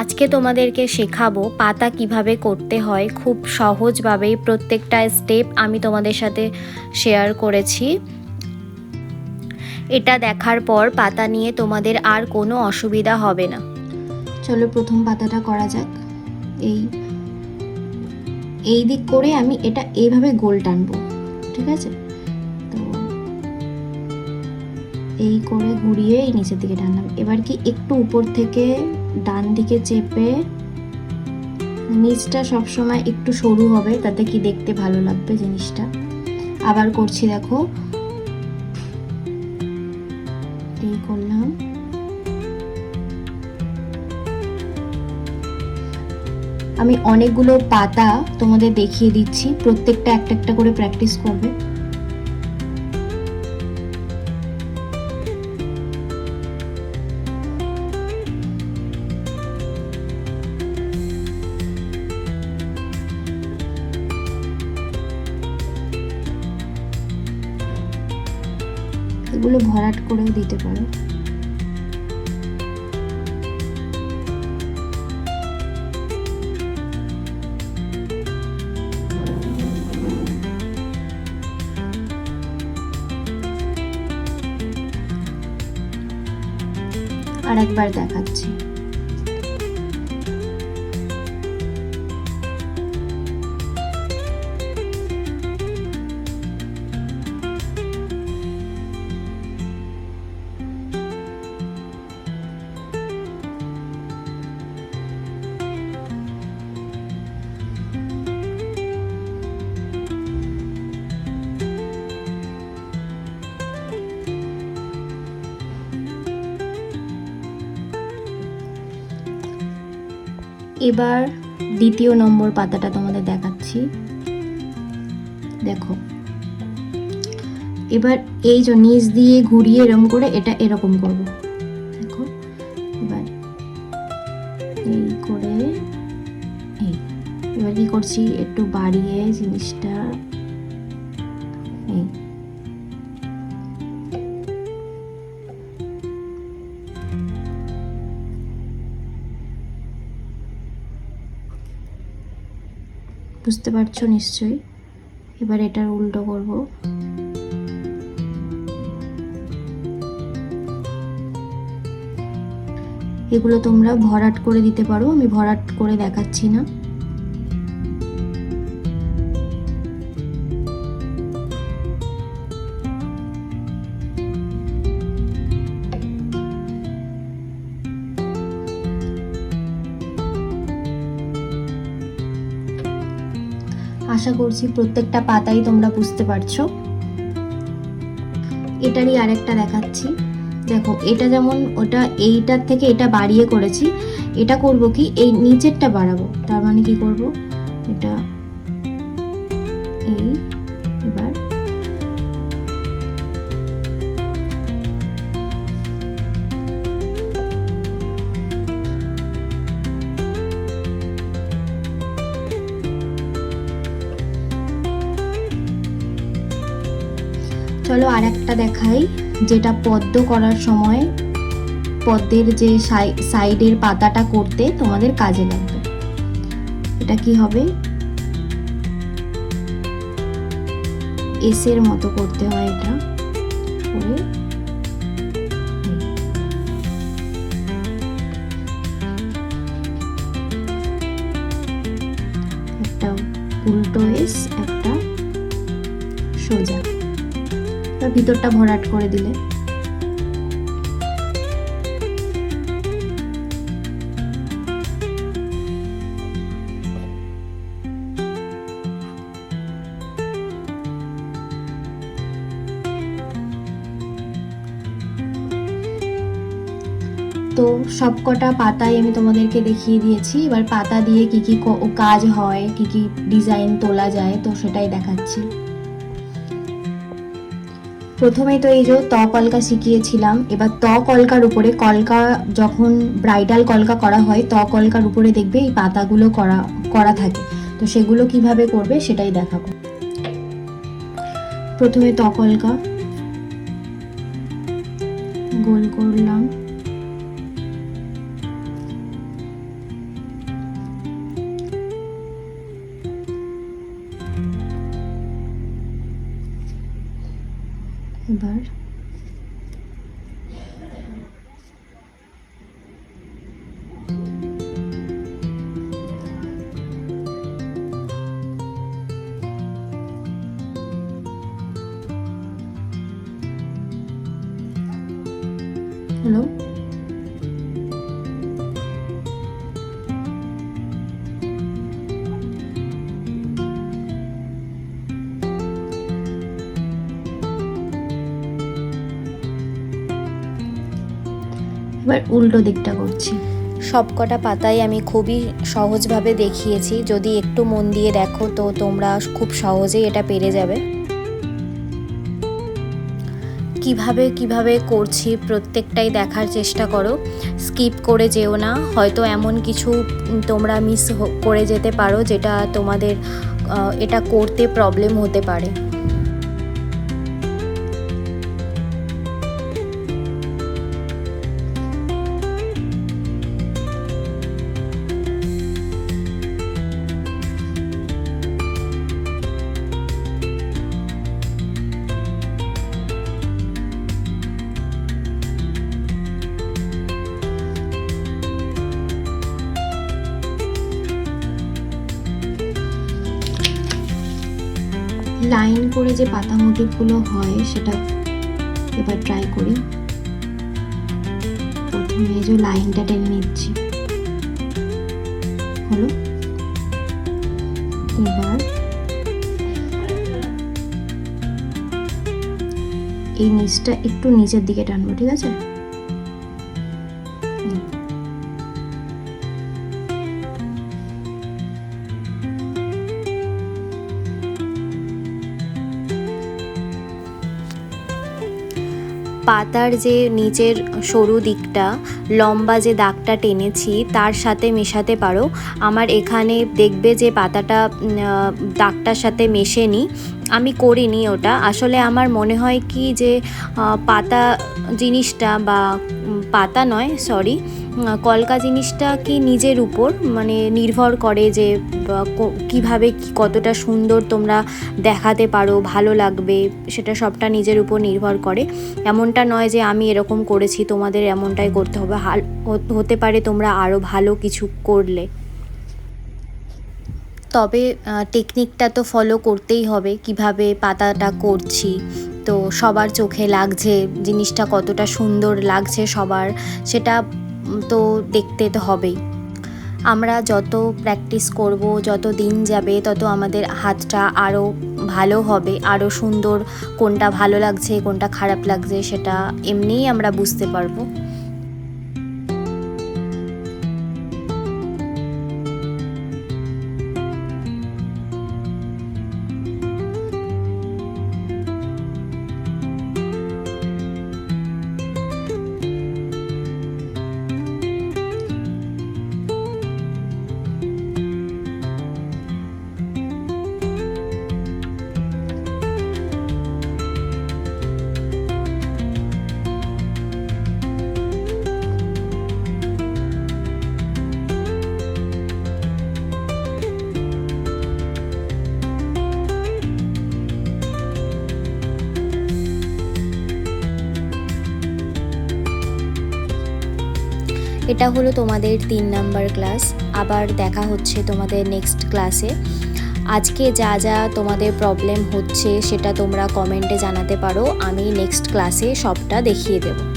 আজকে তোমাদেরকে শেখাবো পাতা কীভাবে করতে হয়। খুব সহজভাবেই প্রত্যেকটা স্টেপ আমি তোমাদের সাথে শেয়ার করেছি। এটা দেখার পর পাতা নিয়ে তোমাদের আর কোনো অসুবিধা হবে না। চলো প্রথম পাতাটা করা যাক। এই এই দিক করে আমি এটা এইভাবে গোল টানবো, ঠিক আছে? তো এই করে ঘুরিয়ে এই নিচের দিকে টানলাম। এবার কি একটু উপর থেকে ডান দিকে চেপে নিচটা সবসময় একটু সরু হবে, তাতে কি দেখতে ভালো লাগবে জিনিসটা? আবার করছি দেখো। এই করলাম। আমি অনেকগুলো পাতা তোমাদের দেখিয়ে দিচ্ছি, প্রত্যেকটা একটা একটা করে প্র্যাকটিস করবে। এগুলো ভরাট করেও দিতে পারো। আরেকবার দেখাচ্ছি। এবার দ্বিতীয় নম্বর পাতাটা তোমাদের দেখাচ্ছি। দেখো। এবার এই যে নিচ দিয়ে ঘুরিয়ে এরকম করে এটা এরকম করব। দেখো। এবার এই করে এই। এবার কি করছি? একটু বাড়িয়ে জিনিসটা এই। বুঝতে পারছ নিশ্চয়ই। এবার এটার উল্টো করব। এগুলো তোমরা ভরাট করে দিতে পারো, আমি ভরাট করে দেখাচ্ছি না। আশা করছি প্রত্যেকটা পাতাই তোমরা বুঝতে পারছ। এটারই আরেকটা দেখাচ্ছি। দেখো, এটা যেমন ওটা এইটার থেকে এটা বাড়িয়ে করেছি, এটা করব কি? এই নিচেরটা বাড়াবো। তার মানে কি করব? এটা এই চলো আর একটা দেখাই, যেটা পদ্ম করার সময় পদ্মের যে সাই- সাইডের পাতাটা করতে তোমাদের কাজে লাগবে। এটা কি হবে? এসের মতো করতে হয় এটা। একটা উল্টো এস একটা সোজা। এবার ভিতরটা ভরাট করে দিলে। তো সবকটা পাতাই আমি তোমাদেরকে দেখিয়ে দিয়েছি। এবার পাতা দিয়ে কি ক- কাজ হয়, কি কি ডিজাইন তোলা যায়, তো সেটাই দেখাচ্ছি। প্রথমে তো এই যে ত কলকা শিখিয়েছিলাম, এবার ত কলকার উপরে কলকা যখন ব্রাইডাল কলকা করা হয় ত কলকার উপরে দেখবে এই পাতাগুলো করা করা থাকে। তো সেগুলো কীভাবে করবে সেটাই দেখাবো। প্রথমে ত কলকা গোল করলাম। এবার উল্টো দিকটা করছি। সবকটা পাতাই আমি খুবই সহজভাবে দেখিয়েছি। যদি একটু মন দিয়ে দেখো তো তোমরা খুব সহজেই এটা পেরে যাবে। কীভাবে কীভাবে করছি প্রত্যেকটাই দেখার চেষ্টা করো। স্কিপ করে যেও না। হয়তো এমন কিছু তোমরা মিস করে যেতে পারো যেটা তোমাদের এটা করতে প্রবলেম হতে পারে। লাইন করে যে পাতা মোটিভগুলো হয়, সেটা এবার ট্রাই করি। প্রথমে যে লাইনটা টেনে নিচ্ছি। হলো। এবার এই নিচটা একটু নিচের দিকে টানবো, ঠিক আছে? পাতার যে নিচের সরু দিকটা, লম্বা যে দাগটা টেনেছি, তার সাথে মেশাতে পারো। আমার এখানে দেখবে যে পাতাটা দাগটার সাথে মেশেনি। আমি করিনি ওটা। আসলে আমার মনে হয় কি যে পাতা জিনিসটা বা পাতা নয় সরি কলকা জিনিসটা কি নিজের উপর মানে নির্ভর করে যে কীভাবে কতটা সুন্দর তোমরা দেখাতে পারো, ভালো লাগবে, সেটা সবটা নিজের উপর নির্ভর করে। এমনটা নয় যে আমি এরকম করেছি, তোমাদের এমনটাই করতে হবে। হতে পারে তোমরা আরও ভালো কিছু করলে। তবে টেকনিকটা তো ফলো করতেই হবে, কীভাবে পাতাটা করছি। তো সবার চোখে লাগছে, জিনিসটা কতটা সুন্দর লাগছে সবার, সেটা তো দেখতে তো হবেই। আমরা যত প্র্যাকটিস করব, যত দিন যাবে, তত আমাদের হাতটা আরও ভালো হবে আরও সুন্দর কোনটা ভালো লাগছে, কোনটা খারাপ লাগছে, সেটা এমনিই আমরা বুঝতে পারব। এটা হলো তোমাদের তিন নাম্বার ক্লাস। আবার দেখা হচ্ছে তোমাদের নেক্সট ক্লাসে। আজকে যা যা তোমাদের প্রবলেম হচ্ছে সেটা তোমরা কমেন্টে জানাতে পারো। আমি নেক্সট ক্লাসে সবটা দেখিয়ে দেবো।